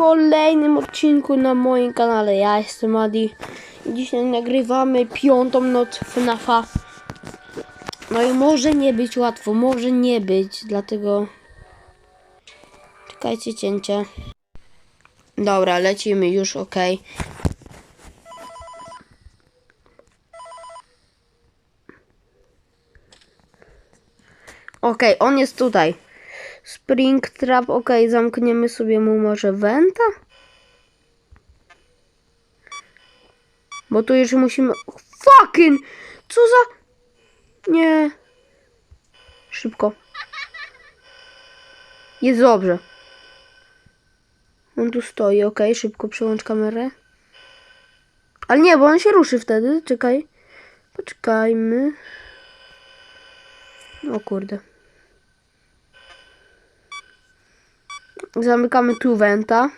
kolejnym odcinku na moim kanale. Ja jestem Adi dzisiaj nagrywamy piątą noc FNAFa. No i może nie być łatwo, może nie być, dlatego czekajcie cięcie. Dobra, lecimy już, ok. Ok, on jest tutaj. Spring Trap, ok, zamkniemy sobie mu może Wenta? Bo tu już musimy... Fucking! Co za... Nie. Szybko. Jest dobrze. On tu stoi, ok, szybko przełącz kamerę. Ale nie, bo on się ruszy wtedy, czekaj. Poczekajmy. O kurde. Zamykamy tu wenta,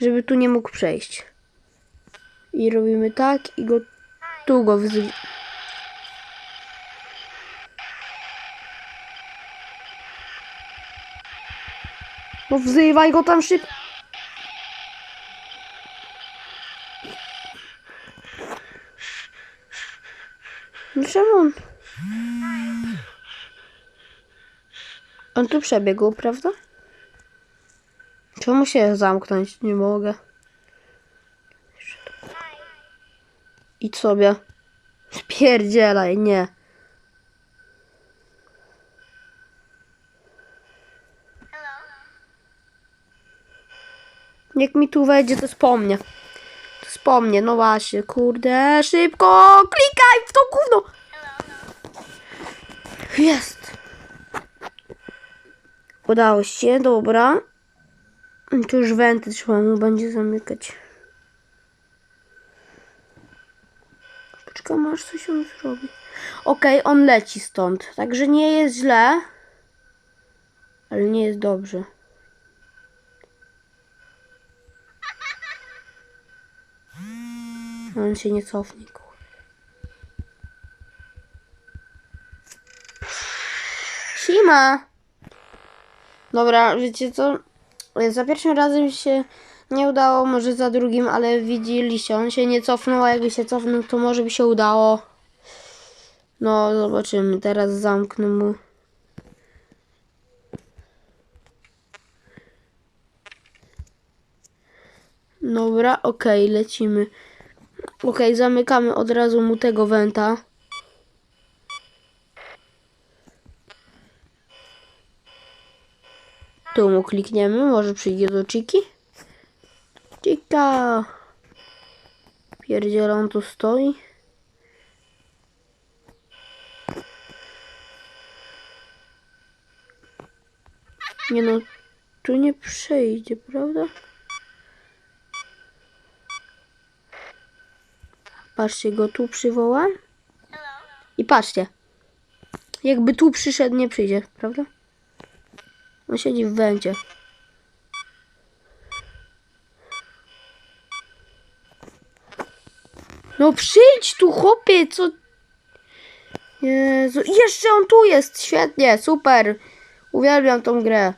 żeby tu nie mógł przejść. I robimy tak i go tu go wzy... No wzywaj go tam szybko. No Czemu on? On tu przebiegł, prawda? Czemu się zamknąć nie mogę? Idź sobie. Spierdzielaj, nie. Jak mi tu wejdzie, to wspomnę. To wspomnę, no właśnie, kurde, szybko, klikaj w to gówno. Jest. Udało się, dobra. Tu już wenty trzeba mu będzie zamykać. Poczekam aż coś on zrobi. Okej, on leci stąd. Także nie jest źle. Ale nie jest dobrze. On się nie cofnie. Sima! Dobra, wiecie co? Za pierwszym razem się nie udało, może za drugim, ale widzieliście, on się nie cofnął, a jakby się cofnął, to może by się udało. No, zobaczymy. Teraz zamknę mu. Dobra, okej, lecimy. Okej, zamykamy od razu mu tego wenta. Tu mu klikniemy, może przyjdzie do Chiki. Chica! Pierdziel, on tu stoi. Nie no, tu nie przejdzie, prawda? Patrzcie, go tu przywołam. I patrzcie. Jakby tu przyszedł, nie przyjdzie, prawda? On siedzi w węcie. No przyjdź tu, chłopie, co... Jezu, jeszcze on tu jest, świetnie, super. Uwielbiam tą grę.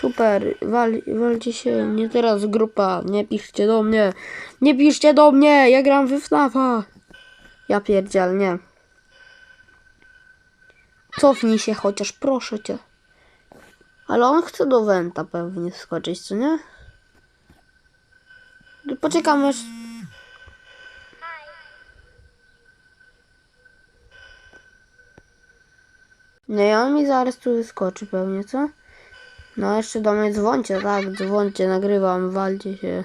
Super, wal, walcie się, nie teraz grupa, nie piszcie do mnie. Nie piszcie do mnie, ja gram we FNAFa. Ja pierdziel, nie. Cofnij się chociaż, proszę cię. Ale on chce do Wenta pewnie skoczyć, co nie? To Poczekam aż... No i on mi zaraz tu wyskoczy pewnie, co? No jeszcze do mnie dzwońcie, tak, dzwońcie, nagrywam, walcie się.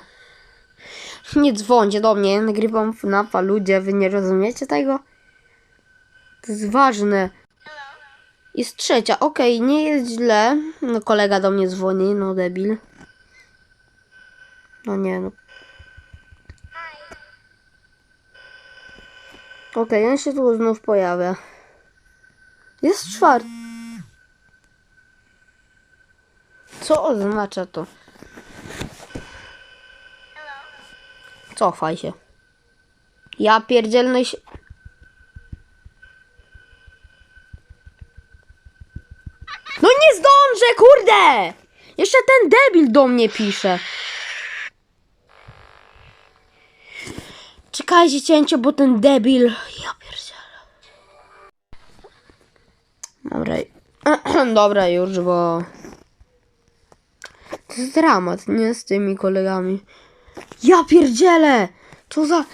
Nie dzwońcie do mnie, nagrywam FNAFa, ludzie, wy nie rozumiecie tego? To jest ważne. Jest trzecia, okej, nie jest źle. No kolega do mnie dzwoni, no debil. No nie, no. Okej, on się tu znów pojawia. Jest czwarty. Co oznacza to? Cofaj się. Ja pierdzielny się... No nie zdążę, kurde! Jeszcze ten debil do mnie pisze. Czekajcie cięcie, bo ten debil... Ja pierdzielę. Dobra. Dobra już, bo... To jest dramat, nie z tymi kolegami. Ja pierdzielę! Co za...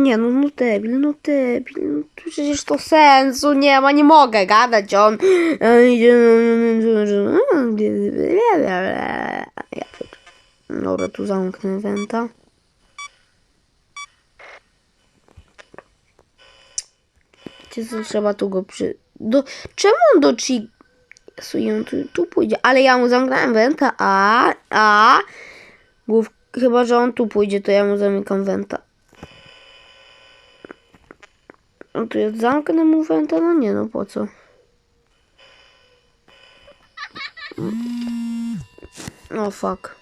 Nie no, no debil, no debil, no to przecież to sensu nie ma, nie mogę gadać, on... Dobra, tu zamknę wenta. Wiecie co, trzeba tu go przy... Do... Czemu on do chi... Jezu, on tu, tu pójdzie, ale ja mu zamknąłem wenta, a... a... Głów... Chyba, że on tu pójdzie, to ja mu zamykam wenta. No to ja zamknę mu wenta? No nie, no po co? No fuck.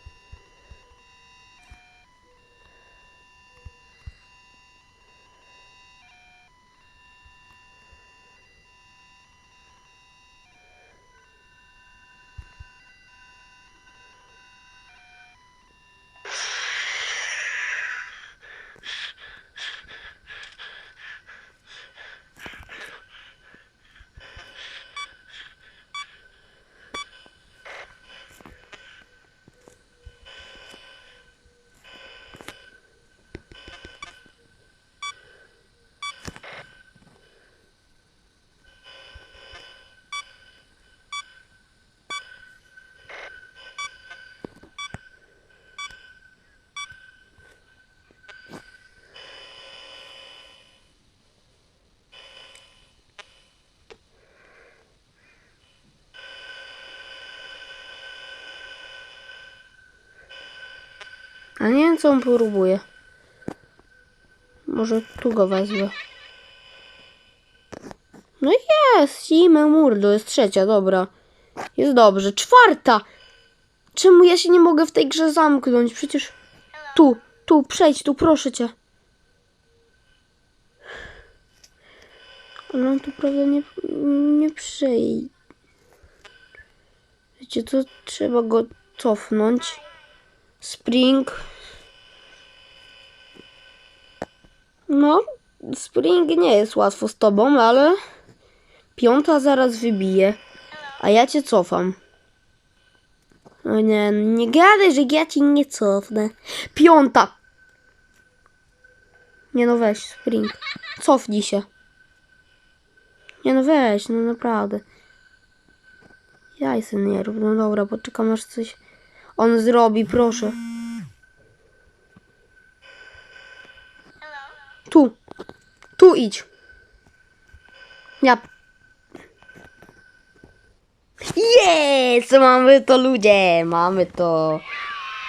A nie wiem, co on próbuje. Może tu go wezmę. No jest, Sime Murdo, jest trzecia, dobra. Jest dobrze. Czwarta! Czemu ja się nie mogę w tej grze zamknąć? Przecież tu, tu, przejdź tu, proszę cię. Ale on tu prawda nie, nie przejdzie. Wiecie co? Trzeba go cofnąć. Spring. No, Spring nie jest łatwo z tobą, ale piąta zaraz wybije. A ja cię cofam. O nie, nie gadaj, że ja ci nie cofnę. Piąta! Nie no weź, Spring. Cofnij się. Nie no weź, no naprawdę. Jaj se nie rób. No dobra, poczekam aż coś on zrobi, proszę. Tu. Tu idź. Ja. Jest! Mamy to ludzie! Mamy to.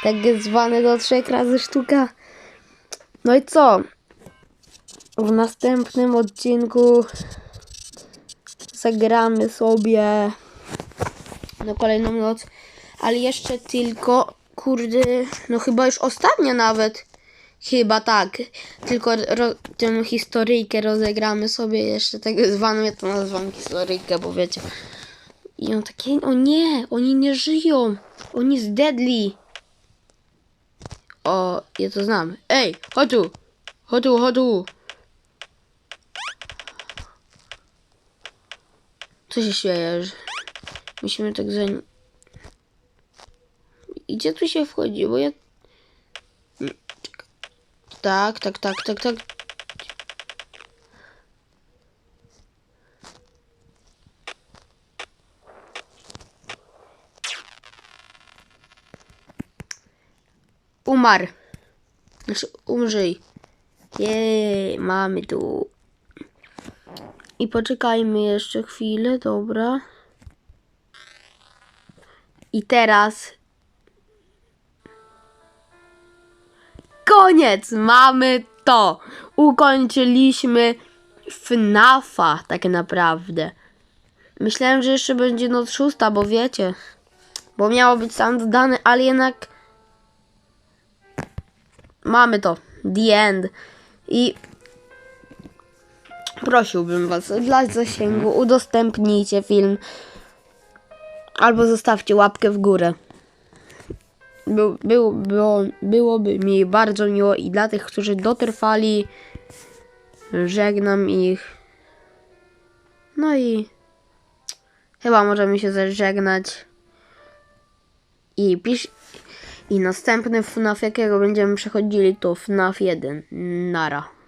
Tak zwane do trzech razy sztuka. No i co? W następnym odcinku zagramy sobie na kolejną noc, ale jeszcze tylko, kurde, no chyba już ostatnia nawet. Chyba tak. Tylko ro, tę historyjkę rozegramy sobie jeszcze tak zwaną, ja to nazywam historyjkę, bo wiecie. I on takie, o nie, oni nie żyją. On jest deadly. O, ja to znam. Ej, chodź tu. Chodź tu, chodź tu. Co się śmiejesz? Musimy tak za... I Gdzie tu się wchodzi? Bo ja... Tak, tak, tak, tak, tak. Umarł. Znaczy, umrzyj. Jej, mamy tu. I poczekajmy jeszcze chwilę, dobra. I teraz. Koniec! Mamy to! Ukończyliśmy FNAFa, tak naprawdę. Myślałem, że jeszcze będzie noc szósta, bo wiecie. Bo miało być tam dodane, ale jednak. Mamy to. The end. I prosiłbym was dla zasięgu udostępnijcie film Albo zostawcie łapkę w górę. Był, był, było, byłoby mi bardzo miło i dla tych, którzy dotrwali, żegnam ich. No i chyba możemy się zażegnać. I pisz. I następny FNAF, jakiego będziemy przechodzili, to FNAF 1. Nara.